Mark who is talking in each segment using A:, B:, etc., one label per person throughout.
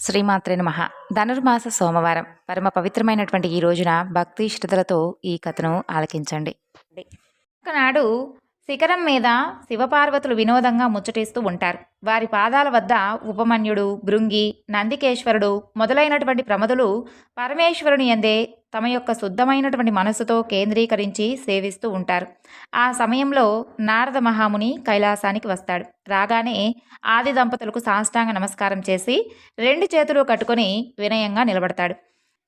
A: శ్రీమాత్రే నమ. ధనుర్మాస సోమవారం. పరమ పవిత్రమైనటువంటి ఈ రోజున భక్తి శ్రద్ధలతో ఈ కథను ఆలకించండి. ఒకనాడు శిఖరం మీద శివపార్వతులు వినోదంగా ముచ్చటిస్తూ ఉంటారు. వారి పాదాల వద్ద ఉపమన్యుడు భృంగి నందికేశ్వరుడు మొదలైనటువంటి ప్రమదులు పరమేశ్వరుని ఎందే తమ యొక్క శుద్ధమైనటువంటి మనసుతో కేంద్రీకరించి సేవిస్తూ ఉంటారు. ఆ సమయంలో నారద మహాముని కైలాసానికి వస్తాడు. రాగానే ఆది దంపతులకు సాష్టాంగ నమస్కారం చేసి రెండు చేతులు కట్టుకొని వినయంగా నిలబడతాడు.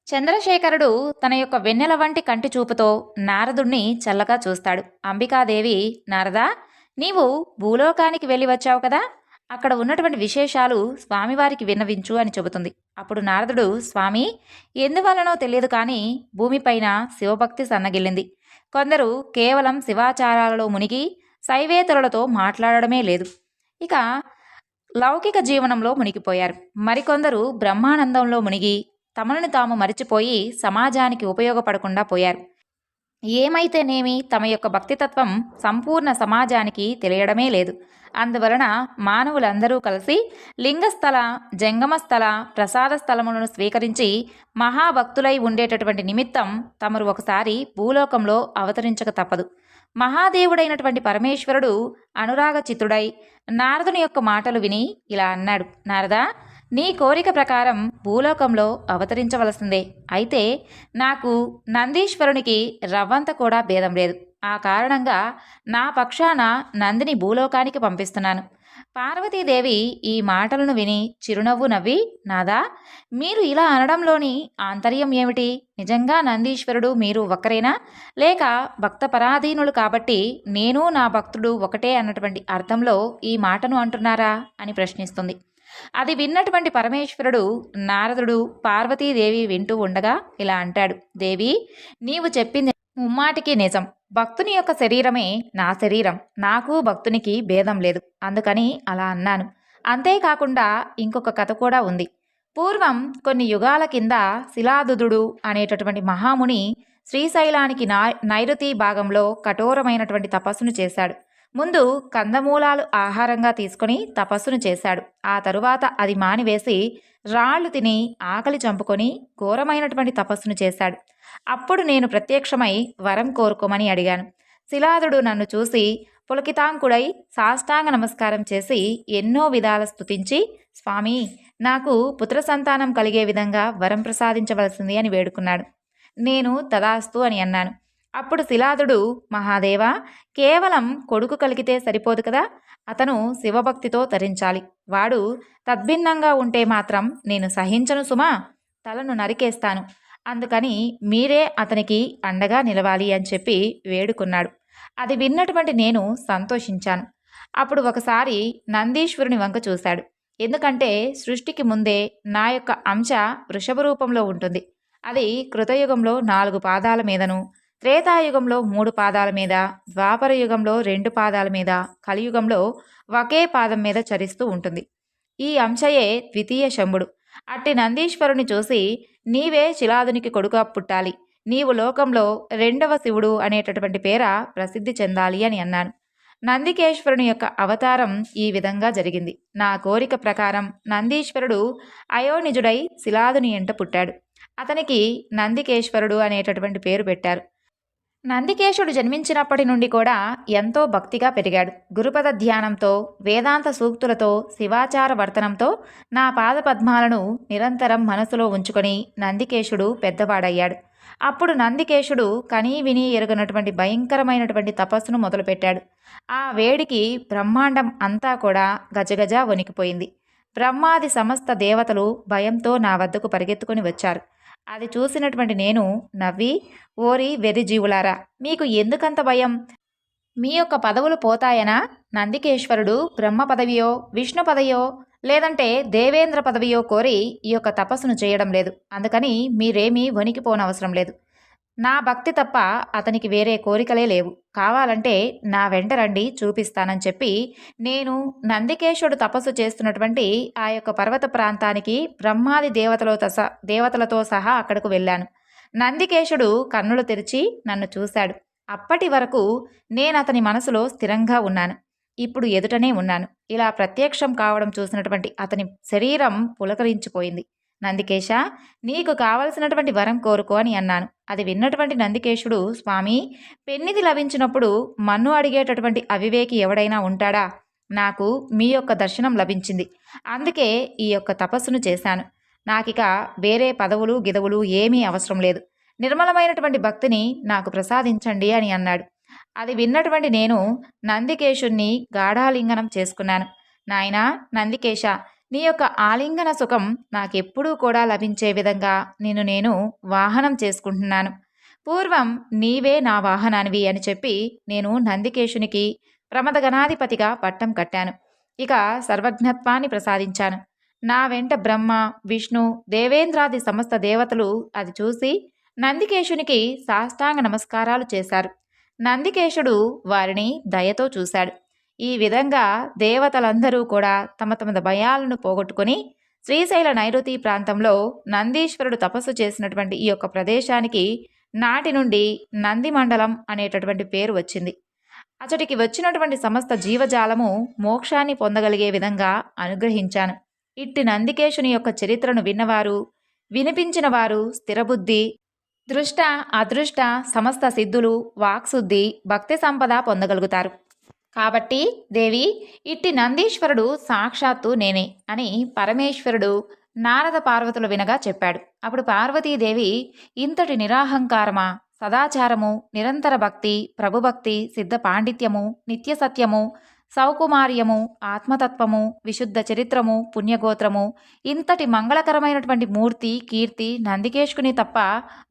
A: చంద్రశేఖరుడు తన యొక్క వెన్నెల వంటి కంటి చూపుతో నారదుణ్ణి చల్లగా చూస్తాడు. అంబికాదేవి నారదా నీవు భూలోకానికి వెళ్ళి వచ్చావు కదా? అక్కడ ఉన్నటువంటి విశేషాలు స్వామివారికి విన్నవించు అని చెబుతుంది. అప్పుడు నారదుడు స్వామి ఎందువలనో తెలియదు కానీ భూమిపైన శివభక్తి సన్నగిల్లింది. కొందరు కేవలం శివాచారాలలో మునిగి శైవేతరులతో మాట్లాడడమే లేదు. ఇక లౌకిక జీవనంలో మునిగిపోయారు. మరికొందరు బ్రహ్మానందంలో మునిగి తమలను తాము మరిచిపోయి సమాజానికి ఉపయోగపడకుండా పోయారు. ఏమైతేనేమి తమ యొక్క భక్తితత్వం సంపూర్ణ సమాజానికి తెలియడమే లేదు. అందువలన మానవులందరూ కలిసి లింగస్థల జంగమస్థల ప్రసాద స్థలములను స్వీకరించి మహాభక్తులై ఉండేటటువంటి నిమిత్తం తమరు ఒకసారి భూలోకంలో అవతరించక తప్పదు. మహాదేవుడైనటువంటి పరమేశ్వరుడు అనురాగ చిత్తుడై నారదుని యొక్క మాటలు విని ఇలా అన్నాడు. నారదా నీ కోరిక ప్రకారం భూలోకంలో అవతరించవలసిందే. అయితే నాకు నందీశ్వరునికి రవ్వంత కూడా భేదం లేదు. ఆ కారణంగా నా పక్షాన నందిని భూలోకానికి పంపిస్తున్నాను. పార్వతీదేవి ఈ మాటలను విని చిరునవ్వు నవ్వి నాదా మీరు ఇలా అనడంలోని ఆంతర్యం ఏమిటి? నిజంగా నందీశ్వరుడు మీరు ఒక్కరేనా? లేక భక్త పరాధీనులు కాబట్టి నేను నా భక్తుడు ఒకటే అన్నటువంటి అర్థంలో ఈ మాటను అంటున్నారా? అని ప్రశ్నిస్తుంది. అది విన్నటువంటి పరమేశ్వరుడు నారదుడు పార్వతీదేవి వింటూ ఉండగా ఇలా అంటాడు దేవి నీవు చెప్పింది ముమ్మాటికి నిజం. భక్తుని యొక్క శరీరమే నా శరీరం. నాకు భక్తునికి భేదం లేదు. అందుకని అలా అన్నాను. అంతేకాకుండా ఇంకొక కథ కూడా ఉంది. పూర్వం కొన్ని యుగాల కింద శిలాదుదుడు అనేటటువంటి మహాముని శ్రీశైలానికి నా నైరుతి భాగంలో కఠోరమైనటువంటి తపస్సును చేశాడు. ముందు కందమూలాలు ఆహారంగా తీసుకొని తపస్సును చేశాడు. ఆ తరువాత అది మానివేసి రాళ్ళు తిని ఆకలి చంపుకొని ఘోరమైనటువంటి తపస్సును చేశాడు. అప్పుడు నేను ప్రత్యక్షమై వరం కోరుకోమని అడిగాను. శిలాదుడు నన్ను చూసి పులకితాంకుడై సాష్టాంగ నమస్కారం చేసి ఎన్నో విధాల స్తుతించి స్వామి నాకు పుత్ర సంతానం కలిగే విధంగా వరం ప్రసాదించవలసింది అని వేడుకున్నాడు. నేను తదాస్తు అని అన్నాను. అప్పుడు శిలాదుడు మహాదేవ కేవలం కొడుకు కలిగితే సరిపోదు కదా? అతను శివభక్తితో తరించాలి. వాడు తద్భిన్నంగా ఉంటే మాత్రం నేను సహించను సుమా తలను నరికేస్తాను. అందుకని మీరే అతనికి అండగా నిలవాలి అని చెప్పి వేడుకున్నాడు. అది విన్నటువంటి నేను సంతోషించాను. అప్పుడు ఒకసారి నందీశ్వరుని వంక చూశాడు. ఎందుకంటే సృష్టికి ముందే నా యొక్క అంశ వృషభ రూపంలో ఉంటుంది. అది కృతయుగంలో నాలుగు పాదాల మీదను త్రేతాయుగంలో మూడు పాదాల మీద ద్వాపర యుగంలో రెండు పాదాల మీద కలియుగంలో ఒకే పాదం మీద చరిస్తూ ఉంటుంది. ఈ అంశయే ద్వితీయ శంభుడు. అట్టి నందీశ్వరుని చూసి నీవే శిలాదునికి కొడుక పుట్టాలి. నీవు లోకంలో రెండవ శివుడు అనేటటువంటి పేర ప్రసిద్ధి చెందాలి అని అన్నాను. నందికేశ్వరుని యొక్క అవతారం ఈ విధంగా జరిగింది. నా కోరిక ప్రకారం నందీశ్వరుడు అయోనిజుడై శిలాదుని ఎంట పుట్టాడు. అతనికి నందికేశ్వరుడు అనేటటువంటి పేరు పెట్టారు. నందికేశుడు జన్మించినప్పటి నుండి కూడా ఎంతో భక్తిగా పెరిగాడు. గురుపద ధ్యానంతో వేదాంత సూక్తులతో శివాచార వర్తనంతో నా పాదపద్మాలను నిరంతరం మనసులో ఉంచుకొని నందికేశుడు పెద్దవాడయ్యాడు. అప్పుడు నందికేశుడు కనీ విని ఎరుగనటువంటి భయంకరమైనటువంటి తపస్సును మొదలుపెట్టాడు. ఆ వేడికి బ్రహ్మాండం అంతా కూడా గజగజ వణికిపోయింది. బ్రహ్మాది సమస్త దేవతలు భయంతో నా వద్దకు పరిగెత్తుకొని వచ్చారు. అది చూసినటువంటి నేను నవ్వి ఓరి వెర్రి జీవులారా మీకు ఎందుకంత భయం? మీ యొక్క పదవులు పోతాయనా? నందికేశ్వరుడు బ్రహ్మ పదవియో విష్ణు పదవియో లేదంటే దేవేంద్ర పదవియో కోరి ఈ యొక్క తపస్సును చేయడం లేదు. అందుకని మీరేమీ వణికిపోనవసరం లేదు. నా భక్తి తప్ప అతనికి వేరే కోరికలే లేవు. కావాలంటే నా వెంట రండి చూపిస్తానని చెప్పి నేను నందికేశుడు తపస్సు చేస్తున్నటువంటి ఆ యొక్క పర్వత ప్రాంతానికి బ్రహ్మాది దేవతలతో సహా దేవతలతో సహా అక్కడకు వెళ్ళాను. నందికేశుడు కన్నులు తెరిచి నన్ను చూశాడు. అప్పటి వరకు నేను అతని మనసులో స్థిరంగా ఉన్నాను. ఇప్పుడు ఎదుటనే ఉన్నాను. ఇలా ప్రత్యక్షం కావడం చూసినటువంటి అతని శరీరం పులకరించిపోయింది. నందికేశ నీకు కావలసినటువంటి వరం కోరుకో అని అన్నాను. అది విన్నటువంటి నందికేశుడు స్వామి పెన్నిది లభించినప్పుడు మన్ను అడిగేటటువంటి అవివేకి ఎవడైనా ఉంటాడా? నాకు మీ యొక్క దర్శనం లభించింది. అందుకే ఈ యొక్క తపస్సును చేశాను. నాకిక వేరే పదవులు గిదవులు ఏమీ అవసరం లేదు. నిర్మలమైనటువంటి భక్తిని నాకు ప్రసాదించండి అని అన్నాడు. అది విన్నటువంటి నేను నందికేశుణ్ణి గాఢాలింగనం చేసుకున్నాను. నాయనా నందికేశ నీ యొక్క ఆలింగన సుఖం నాకెప్పుడూ కూడా లభించే విధంగా నిన్ను నేను వాహనం చేసుకుంటున్నాను. పూర్వం నీవే నా వాహనానివి అని చెప్పి నేను నందికేశునికి ప్రమదగణాధిపతిగా పట్టం కట్టాను. ఇక సర్వజ్ఞత్వాన్ని ప్రసాదించాను. నా వెంట బ్రహ్మ విష్ణు దేవేంద్రాది సమస్త దేవతలు అది చూసి నందికేశునికి సాష్టాంగ నమస్కారాలు చేశారు. నందికేశుడు వారిని దయతో చూశాడు. ఈ విధంగా దేవతలందరూ కూడా తమ తమ భయాలను పోగొట్టుకొని శ్రీశైల నైరుతి ప్రాంతంలో నందీశ్వరుడు తపస్సు చేసినటువంటి ఈ యొక్క ప్రదేశానికి నాటి నుండి నంది మండలం అనేటటువంటి పేరు వచ్చింది. అతడికి వచ్చినటువంటి సమస్త జీవజాలము మోక్షాన్ని పొందగలిగే విధంగా అనుగ్రహించాను. ఇట్టి నందికేశుని యొక్క చరిత్రను విన్నవారు వినిపించిన వారు స్థిరబుద్ధి దృష్ట అదృష్ట సమస్త సిద్ధులు వాక్శుద్ధి భక్తి సంపద పొందగలుగుతారు. కాబట్టి దేవి ఇట్టి నందీశ్వరుడు సాక్షాత్తు నేనే అని పరమేశ్వరుడు నారద పార్వతులు వినగా చెప్పాడు. అప్పుడు పార్వతీదేవి ఇంతటి నిరాహంకారమా? సదాచారము నిరంతర భక్తి ప్రభుభక్తి సిద్ధ పాండిత్యము నిత్య సత్యము సౌకుమార్యము ఆత్మతత్వము విశుద్ధ చరిత్రము పుణ్యగోత్రము ఇంతటి మంగళకరమైనటువంటి మూర్తి కీర్తి నందికేశుకుని తప్ప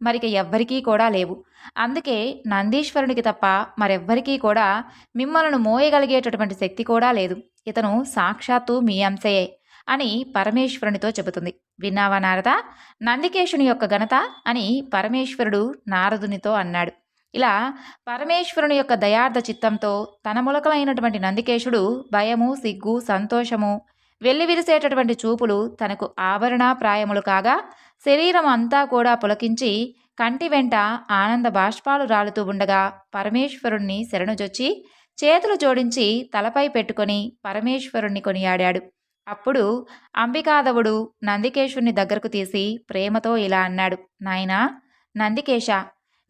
A: మరిక ఎవ్వరికీ కూడా లేవు. అందుకే నందీశ్వరునికి తప్ప మరెవ్వరికీ కూడా మిమ్మలను మోయగలిగేటటువంటి శక్తి కూడా లేదు. ఇతను సాక్షాత్తు మీ అంశయే అని పరమేశ్వరునితో చెబుతుంది. విన్నావా నారద? నందికేశుని యొక్క ఘనత అని పరమేశ్వరుడు నారదునితో అన్నాడు. ఇలా పరమేశ్వరుని యొక్క దయార్థ చిత్తంతో తన ములకలైనటువంటి నందికేశుడు భయము సిగ్గు సంతోషము వెల్లివిరిసేటటువంటి చూపులు తనకు ఆభరణ ప్రాయములు కాగా శరీరం అంతా కూడా పులకించి కంటి వెంట ఆనంద బాష్పాలు రాలుతూ ఉండగా పరమేశ్వరుణ్ణి శరణుజొచ్చి చేతులు జోడించి తలపై పెట్టుకొని పరమేశ్వరుణ్ణి కొనియాడాడు. అప్పుడు అంబికాదవుడు నందికేశుణ్ణి దగ్గరకు తీసి ప్రేమతో ఇలా అన్నాడు నాయనా నందికేశ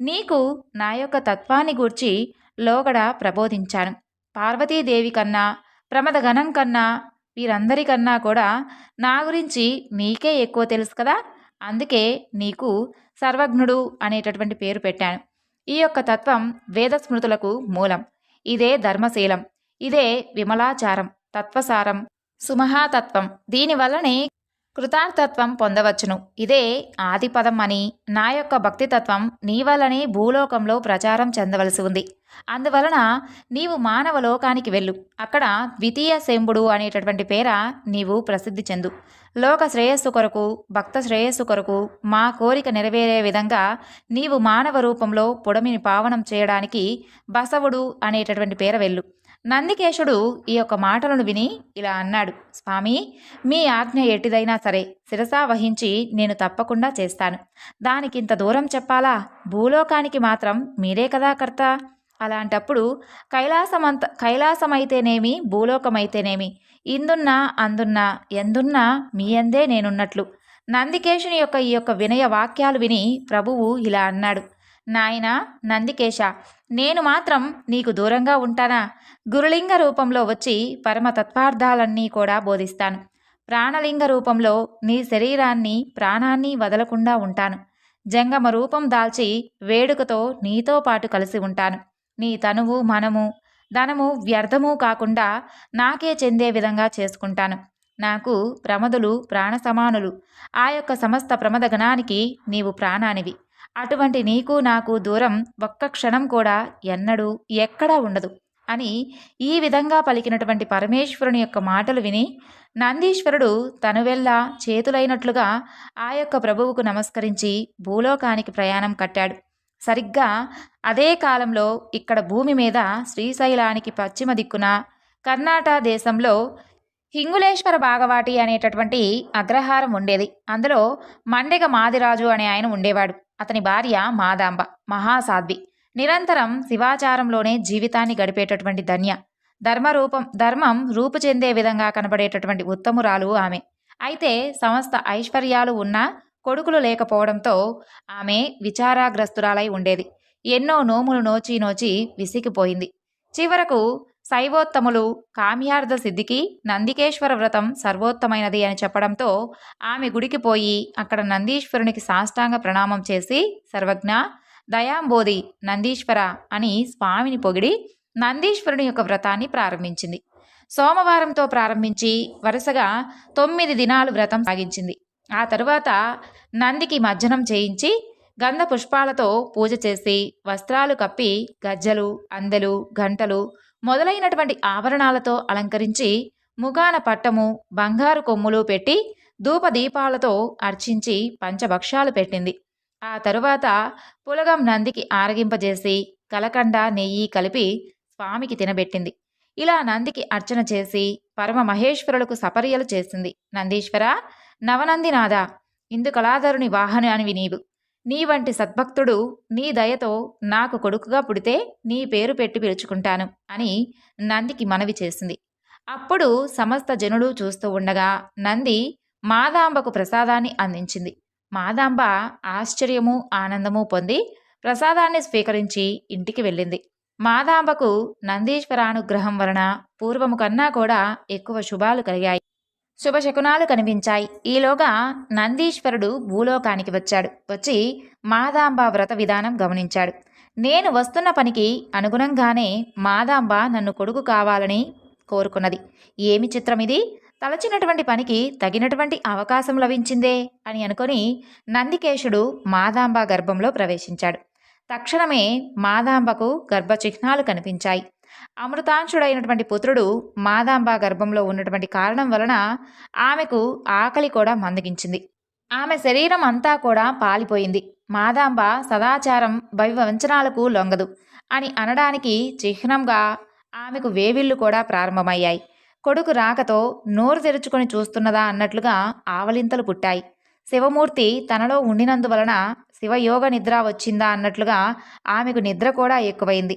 A: నీకు నా యొక్క తత్వాన్ని గూర్చి లోగడ ప్రబోధించాను. పార్వతీదేవి కన్నా ప్రమదగణం కన్నా వీరందరికన్నా కూడా నా గురించి నీకే ఎక్కువ తెలుసు కదా? అందుకే నీకు సర్వజ్ఞుడు అనేటటువంటి పేరు పెట్టాను. ఈ యొక్క తత్వం వేద స్మృతులకు మూలం. ఇదే ధర్మశీలం. ఇదే విమలాచారం తత్వసారం సుమహాతత్వం. దీనివల్లనే కృతార్థత్వం పొందవచ్చును. ఇదే ఆదిపదం అని నా యొక్క భక్తితత్వం నీ వల్లనే భూలోకంలో ప్రచారం చెందవలసి ఉంది. అందువలన నీవు మానవ లోకానికి వెళ్ళు. అక్కడ ద్వితీయ శంభుడు అనేటటువంటి పేర నీవు ప్రసిద్ధి చెందు. లోక శ్రేయస్సు కొరకు భక్త శ్రేయస్సు కొరకు మా కోరిక నెరవేరే విధంగా నీవు మానవ రూపంలో పొడమిని పావనం చేయడానికి బసవుడు అనేటటువంటి పేర వెళ్ళు. నందికేశుడు ఈ యొక్క మాటలను విని ఇలా అన్నాడు స్వామి మీ ఆజ్ఞ ఎటిదైనా సరే శిరసా వహించి నేను తప్పకుండా చేస్తాను. దానికింత దూరం చెప్పాలా? భూలోకానికి మాత్రం మీరే కదా కర్త? అలాంటప్పుడు కైలాసమంత కైలాసమైతేనేమి భూలోకమైతేనేమి? ఇందున్నా అందున్నా ఎందున్నా మీ అందే నేనున్నట్లు. నందికేశుని యొక్క ఈ యొక్క వినయ వాక్యాలు విని ప్రభువు ఇలా అన్నాడు నాయన నందికేశ నేను మాత్రం నీకు దూరంగా ఉంటానా? గురులింగ రూపంలో వచ్చి పరమ తత్వార్థాలన్నీ కూడా బోధిస్తాను. ప్రాణలింగ రూపంలో నీ శరీరాన్ని ప్రాణాన్ని వదలకుండా ఉంటాను. జంగమ రూపం దాల్చి వేడుకతో నీతో పాటు కలిసి ఉంటాను. నీ తనువు మనము ధనము వ్యర్థము కాకుండా నాకే చెందే విధంగా చేసుకుంటాను. నాకు ప్రమదులు ప్రాణ సమానులు ఆ యొక్క సమస్త ప్రమద గణానికి నీవు ప్రాణానివి. అటువంటి నీకు నాకు దూరం ఒక్క క్షణం కూడా ఎన్నడూ ఎక్కడా ఉండదు. అని ఈ విధంగా పలికినటువంటి పరమేశ్వరుని యొక్క మాటలు విని నందీశ్వరుడు తనువెల్లా చేతులైనట్లుగా ఆ యొక్క ప్రభువుకు నమస్కరించి భూలోకానికి ప్రయాణం కట్టాడు. సరిగ్గా అదే కాలంలో ఇక్కడ భూమి మీద శ్రీశైలానికి పశ్చిమ దిక్కున కర్ణాటక దేశంలో హింగులేశ్వర భాగవాటి అనేటటువంటి అగ్రహారం ఉండేది. అందులో మండెగ మాదిరాజు అనే ఆయన ఉండేవాడు. అతని భార్య మాదాంబ మహాసాధ్వి. నిరంతరం శివాచారంలోనే జీవితాన్ని గడిపేటటువంటి ధన్య. ధర్మరూపం ధర్మం రూపు చెందే విధంగా కనబడేటటువంటి ఉత్తమురాలు ఆమె. అయితే సమస్త ఐశ్వర్యాలు ఉన్నా కొడుకులు లేకపోవడంతో ఆమె విచారాగ్రస్తురాలై ఉండేది. ఎన్నో నోములు నోచి నోచి విసిగిపోయింది. చివరకు శైవోత్తములు కామ్యార్థ సిద్ధికి నందికేశ్వర వ్రతం సర్వోత్తమైనది అని చెప్పడంతో ఆమె గుడికి పోయి అక్కడ నందీశ్వరునికి సాష్టాంగ ప్రణామం చేసి సర్వజ్ఞ దయాంబోధి నందీశ్వర అని స్వామిని పొగిడి నందీశ్వరుని యొక్క వ్రతాన్ని ప్రారంభించింది. సోమవారంతో ప్రారంభించి వరుసగా తొమ్మిది దినాలు వ్రతం సాగించింది. ఆ తరువాత నందికి మజ్జనం చేయించి గంధ పుష్పాలతో పూజ చేసి వస్త్రాలు కప్పి గజ్జలు అందెలు గంటలు మొదలైనటువంటి ఆభరణాలతో అలంకరించి ముఖాన పట్టము బంగారు కొమ్ములు పెట్టి ధూపదీపాలతో అర్చించి పంచభక్షాలు పెట్టింది. ఆ తరువాత పులగం నందికి ఆరగింపజేసి కలకండ నెయ్యి కలిపి స్వామికి తినబెట్టింది. ఇలా నందికి అర్చన చేసి పరమ మహేశ్వరులకు సపర్యలు చేసింది. నందీశ్వర నవనందినాథ ఇందుకలాధరుని వాహనానివి నీవు. నీ వంటి సద్భక్తుడు నీ దయతో నాకు కొడుకుగా పుడితే నీ పేరు పెట్టి పిలుచుకుంటాను అని నందికి మనవి చేసింది. అప్పుడు సమస్త జనులు చూస్తూ ఉండగా నంది మాదాంబకు ప్రసాదాన్ని అందించింది. మాదాంబ ఆశ్చర్యము ఆనందము పొంది ప్రసాదాన్ని స్వీకరించి ఇంటికి వెళ్ళింది. మాదాంబకు నందీశ్వరానుగ్రహం వలన పూర్వము కన్నా కూడా ఎక్కువ శుభాలు కలిగాయి. శుభశకునాలు కనిపించాయి. ఈలోగా నందీశ్వరుడు భూలోకానికి వచ్చాడు. వచ్చి మాదాంబ వ్రత విధానం గమనించాడు. నేను వస్తున్న పనికి అనుగుణంగానే మాదాంబ నన్ను కొడుకు కావాలని కోరుకున్నది. ఏమి చిత్రం ఇది తలచినటువంటి పనికి తగినటువంటి అవకాశం లభించిందే అని అనుకొని నందికేశుడు మాదాంబ గర్భంలో ప్రవేశించాడు. తక్షణమే మాదాంబకు గర్భచిహ్నాలు కనిపించాయి. అమృతాంశుడైనటువంటి పుత్రుడు మాదాంబ గర్భంలో ఉన్నటువంటి కారణం వలన ఆమెకు ఆకలి కూడా మందగించింది. ఆమె శరీరం అంతా కూడా పాలిపోయింది. మాదాంబ సదాచారం భవివంచనాలకు లొంగదు అని అనడానికి చిహ్నంగా ఆమెకు వేవిళ్ళు కూడా ప్రారంభమయ్యాయి. కొడుకు రాకతో నోరు తెరుచుకొని చూస్తున్నదా అన్నట్లుగా ఆవలింతలు పుట్టాయి. శివమూర్తి తనలో ఉండినందువలన శివయోగ నిద్ర వచ్చిందా అన్నట్లుగా ఆమెకు నిద్ర కూడా ఎక్కువైంది.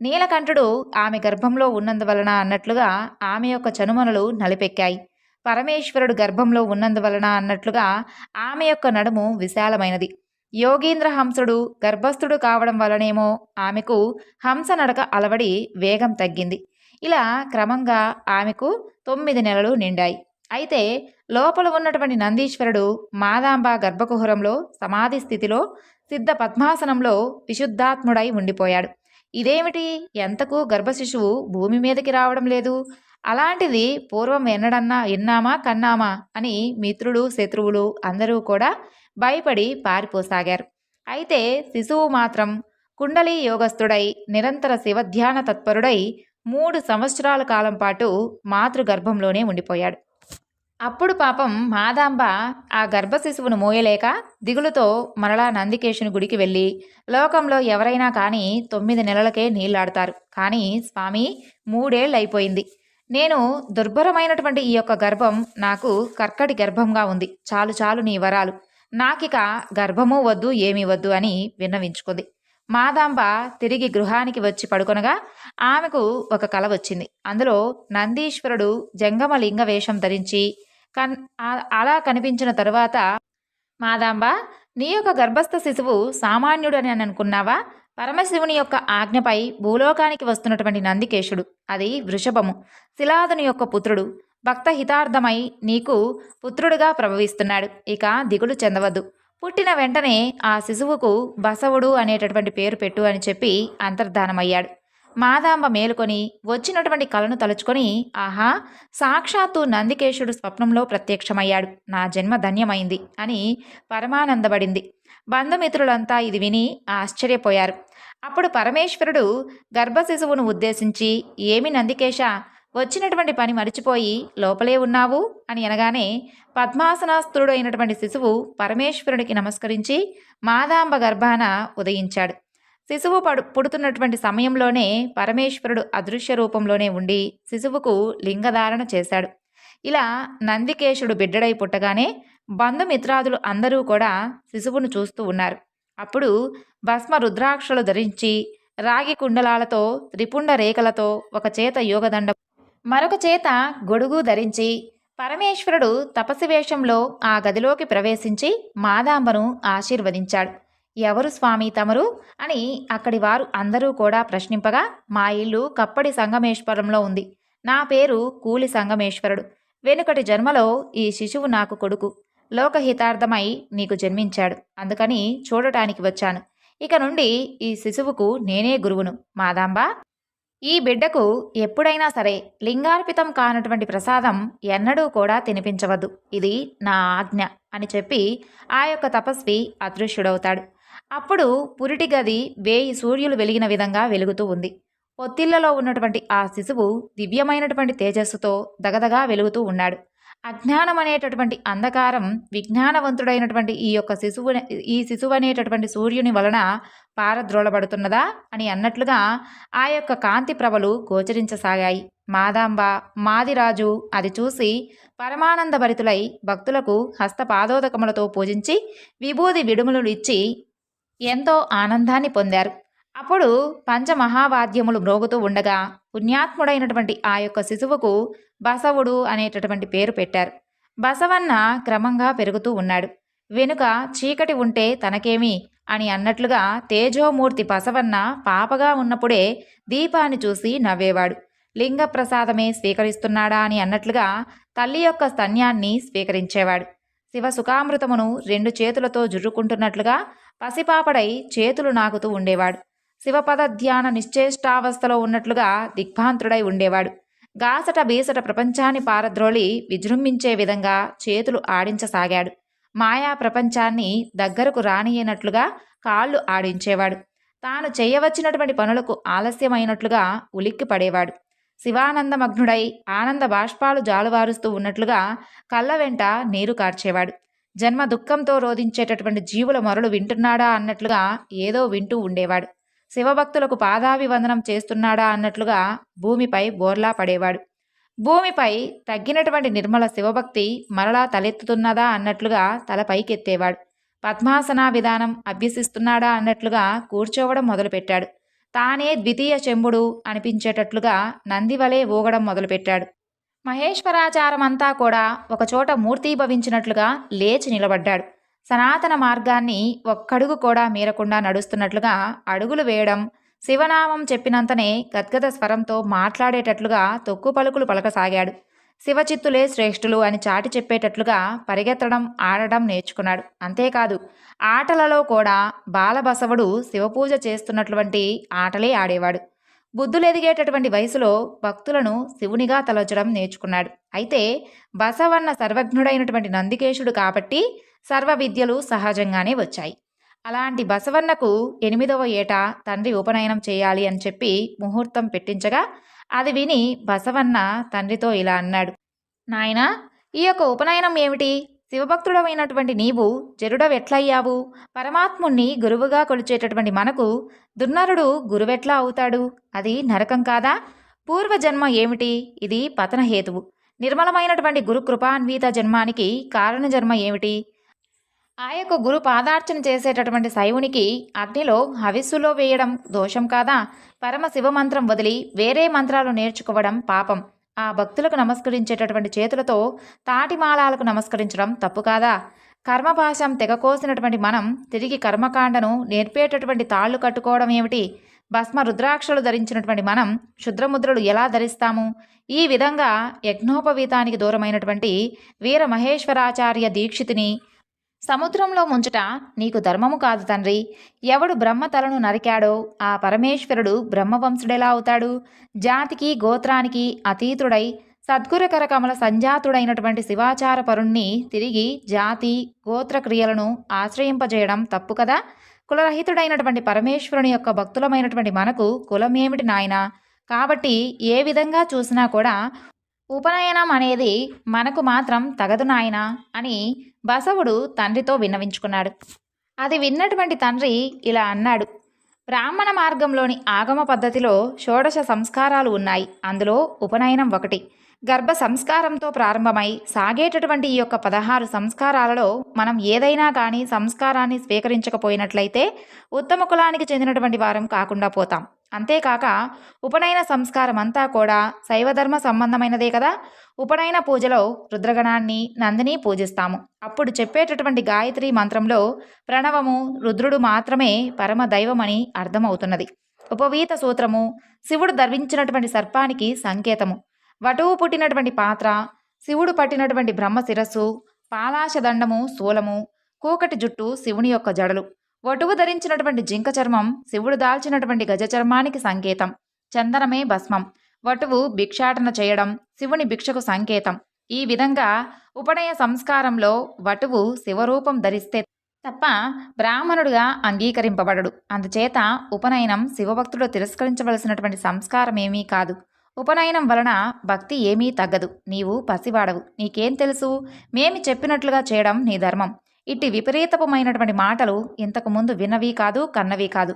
A: నీలకంఠుడు ఆమె గర్భంలో ఉన్నందువలన అన్నట్లుగా ఆమె యొక్క చనుమనులు నలిపెక్కాయి. పరమేశ్వరుడు గర్భంలో ఉన్నందువలన అన్నట్లుగా ఆమె యొక్క నడుము విశాలమైనది. యోగీంద్ర హంసుడు గర్భస్థుడు కావడం వలనేమో ఆమెకు హంస నడక అలవడి వేగం తగ్గింది. ఇలా క్రమంగా ఆమెకు తొమ్మిది నెలలు నిండాయి. అయితే లోపల ఉన్నటువంటి నందీశ్వరుడు మాదాంబ గర్భకుహరంలో సమాధి స్థితిలో సిద్ధ పద్మాసనంలో విశుద్ధాత్ముడై ఉండిపోయాడు. ఇదేమిటి? ఎంతకు గర్భశిశువు భూమి మీదకి రావడం లేదు? అలాంటిది పూర్వం ఎన్నడన్నా విన్నామా కన్నామా? అని మిత్రులు శత్రువులు అందరూ కూడా భయపడి పారిపోసాగారు. అయితే శిశువు మాత్రం కుండలి యోగస్థుడై నిరంతర శివధ్యాన తత్పరుడై మూడు సంవత్సరాల కాలం పాటు మాతృగర్భంలోనే ఉండిపోయాడు. అప్పుడు పాపం మాదాంబ ఆ గర్భ శిశువును మోయలేక దిగులుతో మరలా నందికేశుని గుడికి వెళ్ళి లోకంలో ఎవరైనా కానీ తొమ్మిది నెలలకే నీళ్ళాడతారు. కానీ స్వామి మూడేళ్ళు అయిపోయింది నేను దుర్భరమైనటువంటి ఈ యొక్క గర్భం నాకు కర్కటి గర్భంగా ఉంది. చాలు చాలు నీ వరాలు. నాకిక గర్భము వద్దు ఏమీ వద్దు అని విన్నవించుకుంది. మాదాంబ తిరిగి గృహానికి వచ్చి పడుకొనగా ఆమెకు ఒక కల వచ్చింది. అందులో నందీశ్వరుడు జంగమ లింగ వేషం ధరించి కన్ అలా కనిపించిన తరువాత మాదాంబ నీ యొక్క గర్భస్థ శిశువు సామాన్యుడని అని అనుకున్నావా? పరమశివుని యొక్క ఆజ్ఞపై భూలోకానికి వస్తున్నటువంటి నందికేశుడు అది వృషభము శిలాదుని యొక్క పుత్రుడు భక్త హితార్థమై నీకు పుత్రుడుగా ప్రభవిస్తున్నాడు ఇక దిగులు చెందవద్దు. పుట్టిన వెంటనే ఆ శిశువుకు బసవుడు అనేటటువంటి పేరు పెట్టు అని చెప్పి అంతర్ధానమయ్యాడు. మాదాంబ మేలుకొని వచ్చినటువంటి కలను తలుచుకొని ఆహా సాక్షాత్తు నందికేశుడు స్వప్నంలో ప్రత్యక్షమయ్యాడు. నా జన్మ ధన్యమైంది అని పరమానందపడింది బంధుమిత్రులంతా ఇది విని ఆశ్చర్యపోయారు. అప్పుడు పరమేశ్వరుడు గర్భ శిశువును ఉద్దేశించి ఏమి నందికేశ వచ్చినటువంటి పని మరిచిపోయి లోపలే ఉన్నావు అని అనగానే పద్మాసనాస్తుడైనటువంటి శిశువు పరమేశ్వరుడికి నమస్కరించి మాదాంబ గర్భాన ఉదయించాడు. శిశువు పడు పుడుతున్నటువంటి సమయంలోనే పరమేశ్వరుడు అదృశ్య రూపంలోనే ఉండి శిశువుకు లింగధారణ చేశాడు. ఇలా నందికేశుడు బిడ్డడై పుట్టగానే బంధుమిత్రాదులు అందరూ కూడా శిశువును చూస్తూ ఉన్నారు. అప్పుడు భస్మ రుద్రాక్షలు ధరించి రాగి కుండలాలతో త్రిపుండ రేఖలతో ఒక చేత యోగదండ మరొక చేత గొడుగు ధరించి పరమేశ్వరుడు తపసి వేషంలో ఆ గదిలోకి ప్రవేశించి మాదాంబను ఆశీర్వదించాడు. ఎవరు స్వామి తమరు? అని అక్కడి వారు అందరూ కూడా ప్రశ్నింపగా మా ఇల్లు కప్పడి సంగమేశ్వరంలో ఉంది. నా పేరు కూలి సంగమేశ్వరుడు. వెనుకటి జన్మలో ఈ శిశువు నాకు కొడుకు. లోకహితార్థమై నీకు జన్మించాడు. అందుకని చూడటానికి వచ్చాను. ఇక నుండి ఈ శిశువుకు నేనే గురువును. మాదాంబా! ఈ బిడ్డకు ఎప్పుడైనా సరే లింగార్పితం కానటువంటి ప్రసాదం ఎన్నడూ కూడా తినిపించవద్దు. ఇది నా ఆజ్ఞ అని చెప్పి ఆ యొక్క తపస్వి అదృశ్యుడవుతాడు. అప్పుడు పురిటి గది వేయి సూర్యులు వెలిగిన విధంగా వెలుగుతూ ఉంది. పొత్తిళ్ళలో ఉన్నటువంటి ఆ శిశువు దివ్యమైనటువంటి తేజస్సుతో దగదగా వెలుగుతూ ఉన్నాడు. అజ్ఞానం అనేటటువంటి అంధకారం విజ్ఞానవంతుడైనటువంటి ఈ యొక్క శిశువు ఈ శిశువు అనేటటువంటి సూర్యుని వలన పారద్రోలబడుతున్నదా అని అన్నట్లుగా ఆ యొక్క కాంతి ప్రభలు గోచరించసాగాయి. మాదాంబ మాదిరాజు అది చూసి పరమానంద భరితులై భక్తులకు హస్తపాదోదకములతో పూజించి విభూది విడుములు ఇచ్చి ఎంతో ఆనందాన్ని పొందారు. అప్పుడు పంచమహావాద్యములు మ్రోగుతూ ఉండగా పుణ్యాత్ముడైనటువంటి ఆ యొక్క శిశువుకు బసవుడు అనేటటువంటి పేరు పెట్టారు. బసవన్న క్రమంగా పెరుగుతూ ఉన్నాడు. వెనుక చీకటి ఉంటే తనకేమి? అని అన్నట్లుగా తేజోమూర్తి బసవన్న పాపగా ఉన్నప్పుడే దీపాన్ని చూసి నవ్వేవాడు. లింగ ప్రసాదమే స్వీకరిస్తున్నాడా అని అన్నట్లుగా తల్లి యొక్క స్తన్యాన్ని స్వీకరించేవాడు. శివ సుఖామృతమును రెండు చేతులతో జుర్రుకుంటున్నట్లుగా పసిపాపడై చేతులు నాకుతూ ఉండేవాడు. శివపద ధ్యాన నిశ్చేష్టావస్థలో ఉన్నట్లుగా దిగ్భాంతుడై ఉండేవాడు. గాసట బీసట ప్రపంచాన్ని పారద్రోలి విజృంభించే విధంగా చేతులు ఆడించసాగాడు. మాయా ప్రపంచాన్ని దగ్గరకు రానియనట్లుగా కాళ్ళు ఆడించేవాడు. తాను చేయవచ్చినటువంటి పనులకు ఆలస్యమైనట్లుగా ఉలిక్కి పడేవాడు. శివానందమగ్నుడై ఆనంద బాష్పాలు జాలువారుస్తూ ఉన్నట్లుగా కళ్ళ వెంట నీరు కార్చేవాడు. జన్మ దుఃఖంతో రోధించేటటువంటి జీవుల మొరలు వింటున్నాడా అన్నట్లుగా ఏదో వింటూ ఉండేవాడు. శివభక్తులకు పాదాభివందనం చేస్తున్నాడా అన్నట్లుగా భూమిపై బోర్లా పడేవాడు. భూమిపై తగ్గినటువంటి నిర్మల శివభక్తి మరలా తలెత్తుతున్నదా అన్నట్లుగా తల పైకెత్తేవాడు. పద్మాసన విధానం అభ్యసిస్తున్నాడా అన్నట్లుగా కూర్చోవడం మొదలుపెట్టాడు. తానే ద్వితీయ చెంబుడు అనిపించేటట్లుగా నందివలే ఊగడం మొదలుపెట్టాడు. మహేశ్వరాచారం అంతా కూడా ఒకచోట మూర్తీభవించినట్లుగా లేచి నిలబడ్డాడు. సనాతన మార్గాన్ని ఒక్కడుగు కూడా మీరకుండా నడుస్తున్నట్లుగా అడుగులు వేయడం శివనామం చెప్పినంతనే గద్గద స్వరంతో మాట్లాడేటట్లుగా తొక్కు పలుకులు పలకసాగాడు. శివచిత్తులే శ్రేష్ఠులు అని చాటి చెప్పేటట్లుగా పరిగెత్తడం ఆడడం నేర్చుకున్నాడు. అంతేకాదు ఆటలలో కూడా బాలబసవుడు శివపూజ చేస్తున్నటువంటి ఆటలే ఆడేవాడు. బుద్ధులెదిగేటటువంటి వయసులో భక్తులను శివునిగా తలచడం నేర్చుకున్నాడు. అయితే బసవన్న సర్వజ్ఞుడైనటువంటి నందికేశుడు కాబట్టి సర్వ విద్యలు సహజంగానే వచ్చాయి. అలాంటి బసవన్నకు ఎనిమిదవ ఏట తండ్రి ఉపనయనం చేయాలి అని చెప్పి ముహూర్తం పెట్టించగా అది విని బసవన్న తండ్రితో ఇలా అన్నాడు. నాయనా ఈ యొక్క ఉపనయనం ఏమిటి? శివభక్తుడమైనటువంటి నీవు జరుడవెట్లయ్యావు పరమాత్ముణ్ణి గురువుగా కొలిచేటటువంటి మనకు దున్నరుడు గురువెట్లా అవుతాడు? అది నరకం కాదా? పూర్వజన్మ ఏమిటి? ఇది పతనహేతువు నిర్మలమైనటువంటి గురు కృపాన్విత జన్మానికి కారణ జన్మ ఏమిటి? ఆ యొక్క గురు పాదార్చన చేసేటటువంటి శైవునికి అగ్నిలో హవిస్సులో వేయడం దోషం కాదా? పరమ శివ మంత్రం వదిలి వేరే మంత్రాలు నేర్చుకోవడం పాపం. ఆ భక్తులకు నమస్కరించేటటువంటి చేతులతో తాటిమాలాలకు నమస్కరించడం తప్పు కాదా? కర్మభాషం తెగకోసినటువంటి మనం తిరిగి కర్మకాండను నేర్పేటటువంటి తాళ్ళు కట్టుకోవడం ఏమిటి? భస్మ రుద్రాక్షలు ధరించినటువంటి మనం క్షుద్రముద్రలు ఎలా ధరిస్తాము? ఈ విధంగా యజ్ఞోపవీతానికి దూరమైనటువంటి వీర మహేశ్వరాచార్య దీక్షితిని సముద్రంలో ముంచుట నీకు ధర్మము కాదు తండ్రి. ఎవడు బ్రహ్మ తలను నరికాడో ఆ పరమేశ్వరుడు బ్రహ్మవంశుడెలా అవుతాడు? జాతికి గోత్రానికి అతీతుడై సద్గురకర కమల సంజాతుడైనటువంటి శివాచార పరుణ్ణి తిరిగి జాతి గోత్ర క్రియలను ఆశ్రయింపజేయడం తప్పు కదా? కులరహితుడైనటువంటి పరమేశ్వరుని యొక్క భక్తులమైనటువంటి మనకు కులమేమిటి నాయనా? కాబట్టి ఏ విధంగా చూసినా కూడా ఉపనయనం అనేది మనకు మాత్రం తగదు నాయనా అని బసవుడు తండ్రితో విన్నవించుకున్నాడు. అది విన్నటువంటి తండ్రి ఇలా అన్నాడు. బ్రాహ్మణ మార్గంలోని ఆగమ పద్ధతిలో షోడశ సంస్కారాలు ఉన్నాయి. అందులో ఉపనయనం ఒకటి. గర్భ సంస్కారంతో ప్రారంభమై సాగేటటువంటి ఈ యొక్క పదహారు సంస్కారాలలో మనం ఏదైనా కానీ సంస్కారాన్ని స్వీకరించకపోయినట్లయితే ఉత్తమ కులానికి చెందినటువంటి వారం కాకుండా పోతాం. అంతేకాక ఉపనయన సంస్కారం అంతా కూడా శైవధర్మ సంబంధమైనదే కదా? ఉపనయన పూజలో రుద్రగణాన్ని నందిని పూజిస్తాము. అప్పుడు చెప్పేటటువంటి గాయత్రి మంత్రంలో ప్రణవము రుద్రుడు మాత్రమే పరమ దైవమని అర్థమవుతున్నది. ఉపవీత సూత్రము శివుడు ధర్మించినటువంటి సర్పానికి సంకేతము. వటువు పుట్టినటువంటి పాత్ర శివుడు పట్టినటువంటి బ్రహ్మ శిరస్సు పాలాశదండము శూలము కూకటి జుట్టు శివుని యొక్క జడలు. వటువు ధరించినటువంటి జింక చర్మం శివుడు దాల్చినటువంటి గజ చర్మానికి సంకేతం చందనమే భస్మం. వటువు భిక్షాటన చేయడం శివుని భిక్షకు సంకేతం. ఈ విధంగా ఉపనయ సంస్కారంలో వటువు శివరూపం ధరిస్తే తప్ప బ్రాహ్మణుడుగా అంగీకరింపబడడు. అందుచేత ఉపనయనం శివభక్తుడు తిరస్కరించవలసినటువంటి సంస్కారం ఏమీ కాదు. ఉపనయనం వలన భక్తి ఏమీ తగ్గదు. నీవు పసివాడవు. నీకేం తెలుసు? మేమి చెప్పినట్లుగా చేయడం నీ ధర్మం. ఇట్టి విపరీతపమైనటువంటి మాటలు ఇంతకుముందు విన్నవి కాదు కన్నవి కాదు.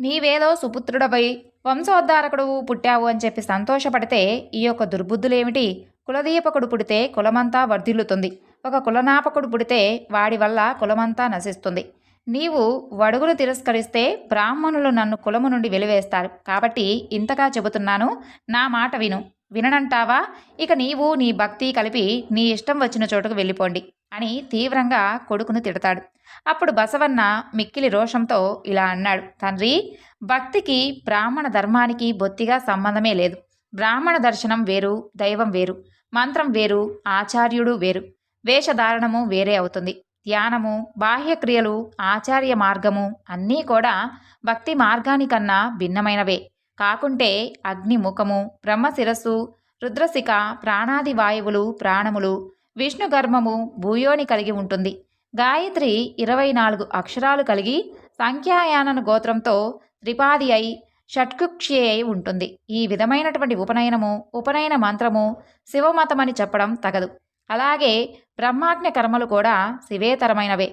A: నీవేదో సుపుత్రుడపై వంశోద్ధారకుడు పుట్టావు అని చెప్పి సంతోషపడితే ఈ యొక్క దుర్బుద్ధులేమిటి? కులదీపకుడు పుడితే కులమంతా వర్ధిల్లుతుంది. ఒక కులనాపకుడు పుడితే వాడి వల్ల కులమంతా నశిస్తుంది. నీవు వడుగులు తిరస్కరిస్తే బ్రాహ్మణులు నన్ను కులము నుండి వెలివేస్తారు. కాబట్టి ఇంతగా చెబుతున్నాను నా మాట విను. విననంటావా? ఇక నీవు నీ భక్తి కలిపి నీ ఇష్టం వచ్చిన చోటుకు వెళ్ళిపోండి. అని తీవ్రంగా కొడుకును తిడతాడు. అప్పుడు బసవన్న మిక్కిలి రోషంతో ఇలా అన్నాడు తండ్రి భక్తికి బ్రాహ్మణ ధర్మానికి బొత్తిగా సంబంధమే లేదు. బ్రాహ్మణ దర్శనం వేరు దైవం వేరు. మంత్రం వేరు ఆచార్యుడు వేరు. వేషధారణము వేరే అవుతుంది. ధ్యానము బాహ్యక్రియలు ఆచార్య మార్గము అన్నీ కూడా భక్తి మార్గానికన్నా భిన్నమైనవే. కాకుంటే అగ్ని ముఖము బ్రహ్మ శిరస్సు రుద్రశిఖ ప్రాణాది వాయువులు ప్రాణములు విష్ణు గర్భము భూయోని కలిగి ఉంటుంది. గాయత్రి ఇరవై నాలుగు అక్షరాలు కలిగి సంఖ్యాయానన గోత్రంతో త్రిపాది అయి షట్కుక్షి అయి ఉంటుంది. ఈ విధమైనటువంటి ఉపనయనము ఉపనయన మంత్రము శివమతమని చెప్పడం తగదు. అలాగే బ్రహ్మాజ్ఞ కర్మలు కూడా శివేతరమైనవే.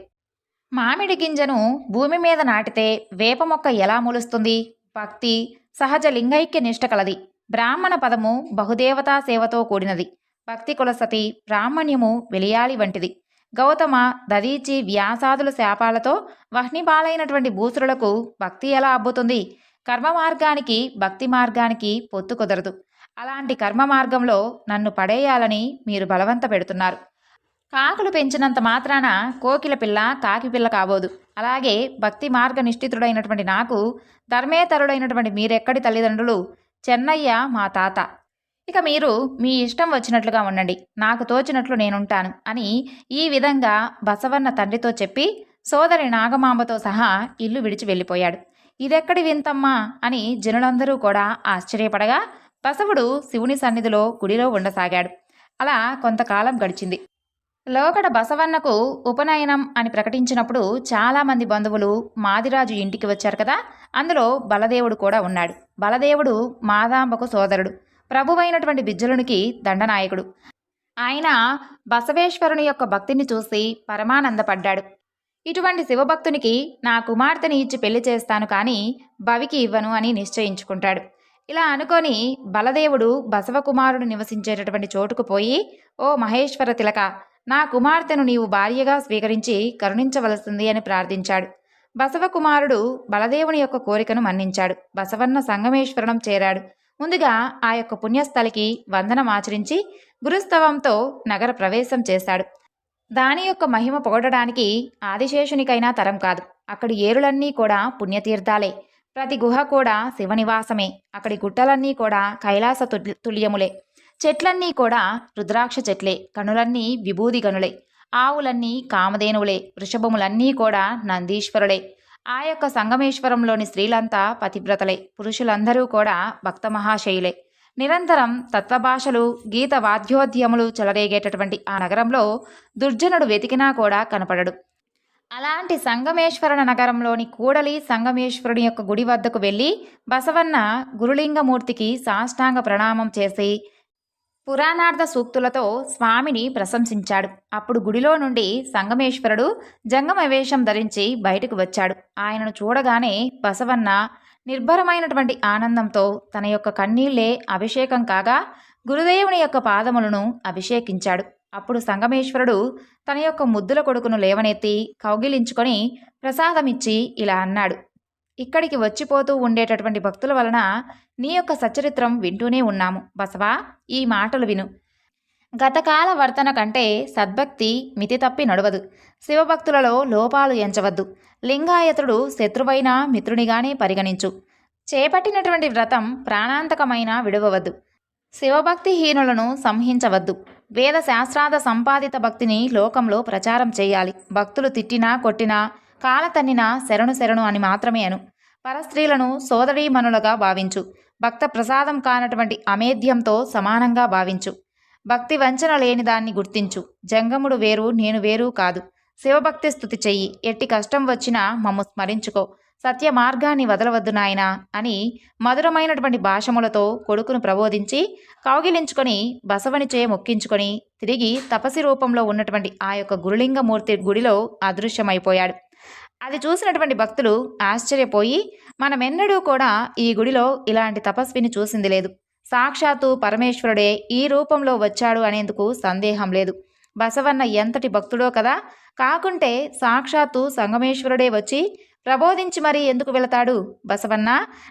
A: మామిడి గింజను భూమి మీద నాటితే వేప మొక్క ఎలా మొలుస్తుంది? భక్తి సహజ లింగైక్య నిష్ట కలది. బ్రాహ్మణ పదము బహుదేవతా సేవతో కూడినది. భక్తి కులసతి బ్రాహ్మణ్యము వెలియాలి వంటిది. గౌతమ దదీచి వ్యాసాదుల శాపాలతో వహ్నిపాలైనటువంటి భూసురులకు భక్తి ఎలా అబ్బుతుంది? కర్మ మార్గానికి భక్తి మార్గానికి పొత్తు కుదరదు. అలాంటి కర్మ మార్గంలో నన్ను పడేయాలని మీరు బలవంత పెడుతున్నారు. కాకులు పెంచినంత మాత్రాన కోకిల పిల్ల కాకి పిల్ల కాబోదు. అలాగే భక్తి మార్గ నిష్ఠితుడైనటువంటి నాకు ధర్మేతరుడైనటువంటి మీరెక్కడి తల్లిదండ్రులు? చెన్నయ్య మా తాత. ఇక మీరు మీ ఇష్టం వచ్చినట్లుగా ఉండండి. నాకు తోచినట్లు నేనుంటాను అని ఈ విధంగా బసవన్న తండ్రితో చెప్పి సోదరి నాగమాంబతో సహా ఇల్లు విడిచి వెళ్ళిపోయాడు. ఇదెక్కడి వింతమ్మా? అని జనులందరూ కూడా ఆశ్చర్యపడగా బసవుడు శివుని సన్నిధిలో గుడిలో ఉండసాగాడు. అలా కొంతకాలం గడిచింది. లోకడ బసవన్నకు ఉపనయనం అని ప్రకటించినప్పుడు చాలామంది బంధువులు మాదిరాజు ఇంటికి వచ్చారు కదా. అందులో బలదేవుడు కూడా ఉన్నాడు. బలదేవుడు మాదాంబకు సోదరుడు. ప్రభువైనటువంటి బిజ్జలునికి దండనాయకుడు. ఆయన బసవేశ్వరుని యొక్క భక్తిని చూసి పరమానందపడ్డాడు. ఇటువంటి శివభక్తునికి నా కుమార్తెని ఇచ్చి పెళ్ళి చేస్తాను కానీ బవికి ఇవ్వను అని నిశ్చయించుకుంటాడు. ఇలా అనుకొని బలదేవుడు బసవకుమారుడు నివసించేటటువంటి చోటుకు పోయి ఓ మహేశ్వర తిలక నా కుమార్తెను నీవు భార్యగా స్వీకరించి కరుణించవలసింది అని ప్రార్థించాడు. బసవకుమారుడు బలదేవుని యొక్క కోరికను మన్నించాడు. బసవన్న సంగమేశ్వరణం చేరాడు. ముందుగా ఆ యొక్క పుణ్యస్థలికి వందనం ఆచరించి గురుస్తవంతో నగర ప్రవేశం చేశాడు. దాని యొక్క మహిమ పొగడడానికి ఆదిశేషునికైనా తరం కాదు. అక్కడి ఏరులన్నీ కూడా పుణ్యతీర్థాలే. ప్రతి గుహ కూడా శివనివాసమే. అక్కడి గుట్టలన్నీ కూడా కైలాస తుల్యములే. చెట్లన్నీ కూడా రుద్రాక్ష చెట్లే. కనులన్నీ విభూది గనులే ఆవులన్నీ కామధేనువులే. వృషభములన్నీ కూడా నందీశ్వరులే. ఆ యొక్క సంగమేశ్వరంలోని స్త్రీలంతా పతివ్రతలే. పురుషులందరూ కూడా భక్త మహాశయులే నిరంతరం తత్వభాషలు గీత వాద్యోద్యములు చెలరేగేటటువంటి ఆ నగరంలో దుర్జనుడు వెతికినా కూడా కనపడడు. అలాంటి సంగమేశ్వరణ నగరంలోని కూడలి సంగమేశ్వరుని యొక్క గుడి వద్దకు వెళ్ళి బసవన్న గురులింగమూర్తికి సాష్టాంగ ప్రణామం చేసి పురాణార్థ సూక్తులతో స్వామిని ప్రశంసించాడు. అప్పుడు గుడిలో నుండి సంగమేశ్వరుడు జంగమ వేషం ధరించి బయటకు వచ్చాడు. ఆయనను చూడగానే బసవన్న నిర్భరమైనటువంటి ఆనందంతో తన యొక్క కన్నీళ్ళే అభిషేకం కాగా గురుదేవుని యొక్క పాదములను అభిషేకించాడు. అప్పుడు సంగమేశ్వరుడు తన యొక్క ముద్దుల కొడుకును లేవనెత్తి కౌగిలించుకొని ప్రసాదమిచ్చి ఇలా అన్నాడు. ఇక్కడికి వచ్చిపోతూ ఉండేటటువంటి భక్తుల వలన నీ యొక్క సచరిత్రం వింటూనే ఉన్నాము. బసవా ఈ మాటలు విను. గతకాల వర్తన కంటే సద్భక్తి మితి తప్పి నడవదు. శివభక్తులలో లోపాలు ఎంచవద్దు. లింగాయతుడు శత్రువైన మిత్రునిగానే పరిగణించు. చేపట్టినటువంటి వ్రతం ప్రాణాంతకమైన విడవవద్దు. శివభక్తిహీనులను సంహించవద్దు. వేద శాస్త్రాద సంపాదిత భక్తిని లోకంలో ప్రచారం చేయాలి. భక్తులు తిట్టినా కొట్టినా కాలతన్నిన శరణు శరణు అని మాత్రమే అను. పరస్త్రీలను సోదరీమణులుగా భావించు. భక్త ప్రసాదం కానటువంటి అమేధ్యంతో సమానంగా భావించు. భక్తి వంచన లేని దాన్ని గుర్తించు. జంగముడు వేరు నేను వేరు కాదు. శివభక్తి స్థుతి చెయ్యి. ఎట్టి కష్టం వచ్చినా మమ్ము స్మరించుకో. సత్య మార్గాన్ని వదలవద్దు నాయనా అని మధురమైనటువంటి భాషములతో కొడుకును ప్రబోధించి కౌగిలించుకొని బసవనిచే మొక్కించుకొని తిరిగి తపసి రూపంలో ఉన్నటువంటి ఆ యొక్క గురులింగమూర్తి గుడిలో అదృశ్యమైపోయాడు. అది చూసినటువంటి భక్తులు ఆశ్చర్యపోయి మనమెన్నడూ కూడా ఈ గుడిలో ఇలాంటి తపస్విని చూసింది లేదు. సాక్షాత్తు పరమేశ్వరుడే ఈ రూపంలో వచ్చాడు అనేందుకు సందేహం లేదు. బసవన్న ఎంతటి భక్తుడో కదా! కాకుంటే సాక్షాత్తు సంగమేశ్వరుడే వచ్చి ప్రబోధించి మరీ ఎందుకు వెళతాడు? బసవన్న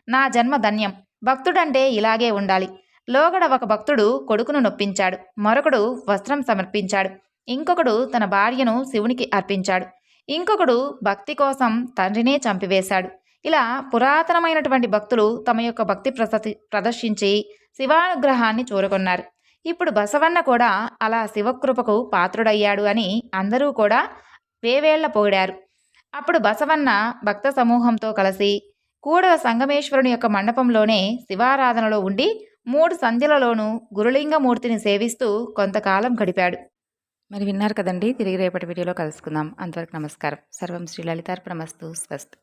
A: నా జన్మ ధన్యం. భక్తుడంటే ఇలాగే ఉండాలి. లోగడ ఒక భక్తుడు కొడుకును నొప్పించాడు. మరొకడు వస్త్రం సమర్పించాడు. ఇంకొకడు తన భార్యను శివునికి అర్పించాడు. ఇంకొకడు భక్తి కోసం తండ్రినే చంపివేశాడు. ఇలా పురాతనమైనటువంటి భక్తులు తమ యొక్క భక్తి ప్రసతి ప్రదర్శించి శివానుగ్రహాన్ని చూరుకున్నారు. ఇప్పుడు బసవన్న కూడా అలా శివకృపకు పాత్రుడయ్యాడు అని అందరూ కూడా వేవేళ్ళ పోడారు అప్పుడు బసవన్న భక్త సమూహంతో కలిసి కూడల సంగమేశ్వరుని యొక్క మండపంలోనే శివారాధనలో ఉండి మూడు సంధ్యలలోనూ గురులింగమూర్తిని సేవిస్తూ కొంతకాలం గడిపాడు. మరి విన్నారు కదండి. తిరిగి రేపటి వీడియోలో కలుసుకుందాం. అంతవరకు నమస్కారం. సర్వం శ్రీ లలితార్పణమస్తు. స్వస్తి.